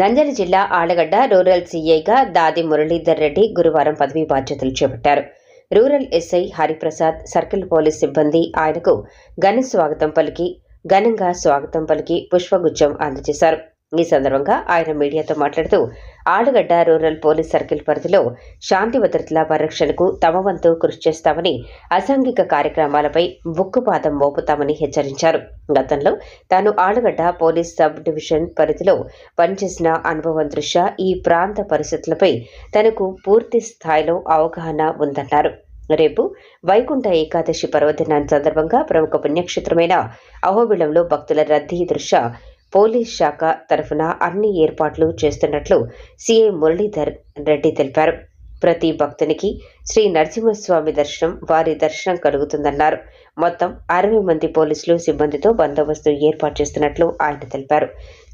నంద్యాల జిల్లా ఆళ్ళగడ్డ రూరల్ సీఐగా దాది మురళీధర్ రెడ్డి గురువారం పదవీ బాధ్యతలు చేపట్టారు. Rural SI Hariprasad circle police సిబ్బంది ఆయనకు ఘన స్వాగతం పలికి ఘనంగా స్వాగతం పలికి పుష్పగుచ్చం అందజేశారు. ఈ సందర్భంగా ఆయన మీడియాతో మాట్లాడుతూ ఆడగడ్డ రూరల్ పోలీస్ సర్కిల్ పరిధిలో శాంతి భద్రతల పరిరక్షణకు తమ వంతు కృషి చేస్తామని అసాంఘిక కార్యక్రమాలపై ఉక్కుపాదం మోపుతామని హెచ్చరించారు. గతంలో తాను ఆడగడ్డ పోలీస్ సబ్ డివిజన్ పరిధిలో పనిచేసిన అనుభవం దృష్ట్యా ఈ ప్రాంత పరిస్థితులపై తనకు పూర్తి స్థాయిలో అవగాహన ఉందన్నారు. రేపు వైకుంఠ ఏకాదశి పర్వదినాన్ని సందర్భంగా ప్రముఖ పుణ్యక్షేత్రమైన అహోబిళంలో భక్తుల రద్దీ దృష్ట్యా పోలీస్ శాఖ తరఫున అన్ని ఏర్పాట్లు చేస్తున్నట్లు సీఐ మురళీధర్ రెడ్డి తెలిపారు. ప్రతి భక్తునికి శ్రీ నరసింహస్వామి దర్శనం వారి దర్శనం కలుగుతుందన్నారు. మొత్తం అరవై మంది పోలీసులు సిబ్బందితో బందోబస్తు ఏర్పాటు చేస్తున్నట్లు ఆయన తెలిపారు.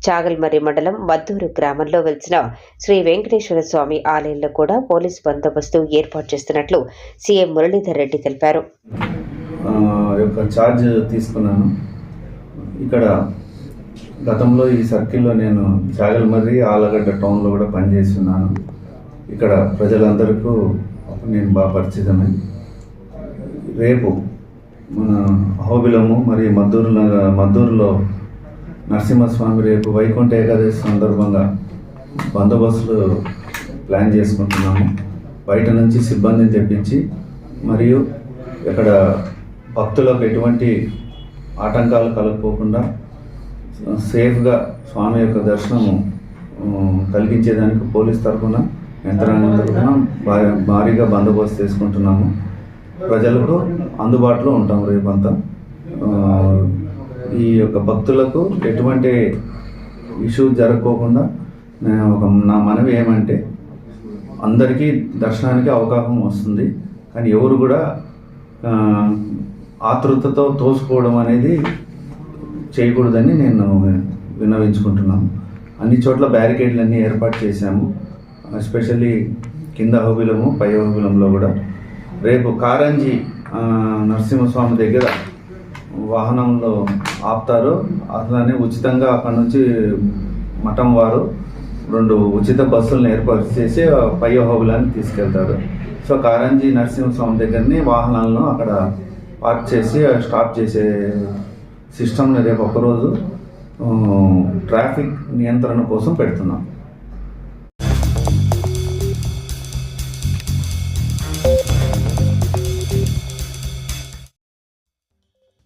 చాగల్మర్రి మండలం మద్దూరు గ్రామంలో వెలిసిన శ్రీ వెంకటేశ్వర స్వామి ఆలయంలో కూడా పోలీసు బందోబస్తు ఏర్పాటు చేస్తున్నట్లు సీఎం మురళీధర్ రెడ్డి తెలిపారు. తీసుకున్నాను. ఇక్కడ గతంలో ఈ సర్కిల్లో నేను చాగల్మర్రి ఆలగడ్డ టౌన్లో కూడా పనిచేస్తున్నాను. ఇక్కడ ప్రజలందరికీ నేను బాగా పరిచితమే రేపు మన అహోబిలము మరియు మద్దూరు నగ- మద్దూరులో నరసింహస్వామి రేపు వైకుంఠ ఏకాదశి సందర్భంగా బందోబస్తులు ప్లాన్ చేసుకుంటున్నాము. బయట నుంచి సిబ్బందిని తెప్పించి మరియు ఇక్కడ భక్తులకు ఎటువంటి ఆటంకాలు కలగపోకుండా సేఫ్గా స్వామి యొక్క దర్శనము కలిగించేదానికి పోలీస్ తరఫున యంత్రాంగం తరఫున భారీ భారీగా బందోబస్తు చేసుకుంటున్నాము. ప్రజలకు అందుబాటులో ఉంటాం రేపంతా. ఈ యొక్క భక్తులకు ఎటువంటి ఇష్యూ జరగకోకుండా నేను ఒక నా మనవి ఏమంటే అందరికీ దర్శనానికి అవకాశం వస్తుంది. కానీ ఎవరు కూడా ఆతృతతో తోసుకోవడం అనేది చేయకూడదని నేను విన్నవించుకుంటున్నాను. అన్ని చోట్ల బ్యారికేడ్లన్నీ ఏర్పాటు చేశాము. ఎస్పెషల్లీ కింద హోబిలము పై హోబిలంలో కూడా. రేపు కారంజీ నరసింహస్వామి దగ్గర వాహనంలో ఆపుతారు. అట్లానే ఉచితంగా అక్కడ నుంచి మఠం వారు రెండు ఉచిత బస్సులను ఏర్పాటు చేసి పై హోబిలాన్ని తీసుకెళ్తారు. సో కారంజీ నరసింహస్వామి దగ్గరని వాహనాలను అక్కడ పార్క్ చేసి స్టాప్ చేసే సిస్టమ్ని రేపు ఒకరోజు ట్రాఫిక్ నియంత్రణ కోసం పెడుతున్నాం.